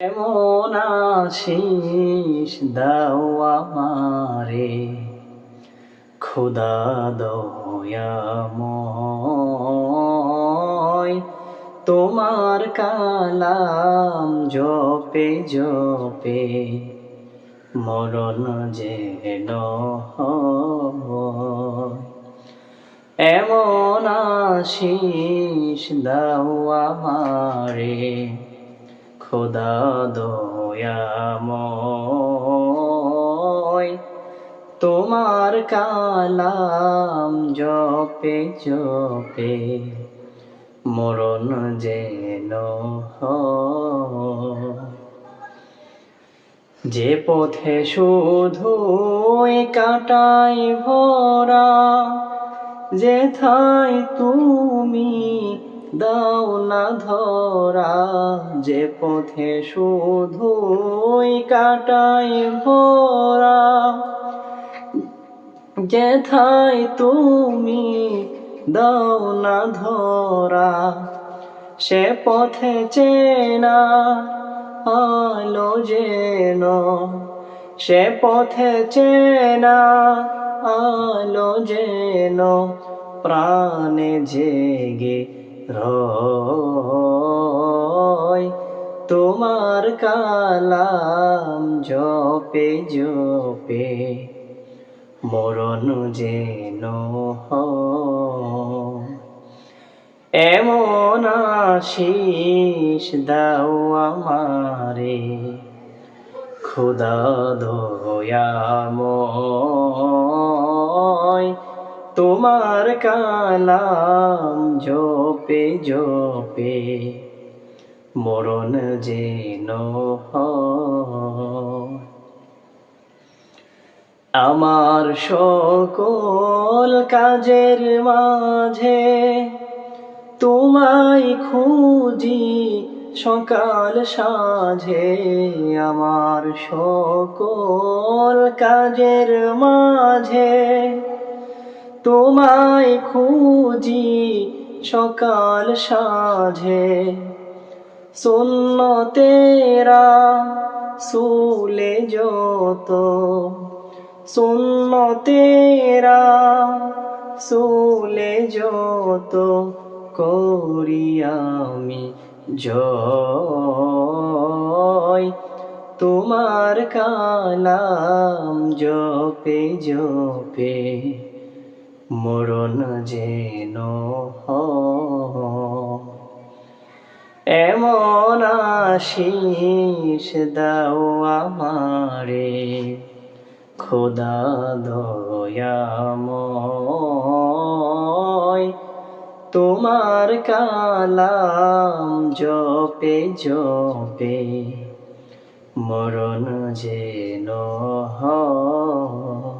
এমন আশিস দাও আমারে। খুদা দয়াময় তোমার কালাম জপে জপে, মরণ হয়। এমন আশিস, দাও আমারে। খোদা দয়াময়। তোমার কালাম জপে জপে, মরণ যেন যে পথে শুধু কাটাই ভরা, যে যেথায় তুমি দাও না ধরা, যে পথে শুধু কাটাই ভরা। যেথায় তুমি দাও না ধরা, সে পথে চেনা আলো যেন। সে পথে চেনা আলো যেন, প্রাণে জেগে রয় তোমার কালাম জপে জপে মরণ যেন এমন আশিস দাও আমারে খুদা দয়াময়। তোমার কালাম জপে জপে মরণ হয়। আমার সকল কাজের মাঝে তোমায় খুঁজি সকাল সাঝে আমার সকল কাজের মাঝে তোমায় খুঁজি সকাল সাঝে। শূন্য তেরা সুলে যত। শূন্য তেরা সুলে যত করি আমি জয়। তোমার কালাম জপে জপে মরণ যেন। এমন আশিস দাও আমারে, খোদা দয়াময় তোমার কালাম জপে জপে, মরণ যেন হয়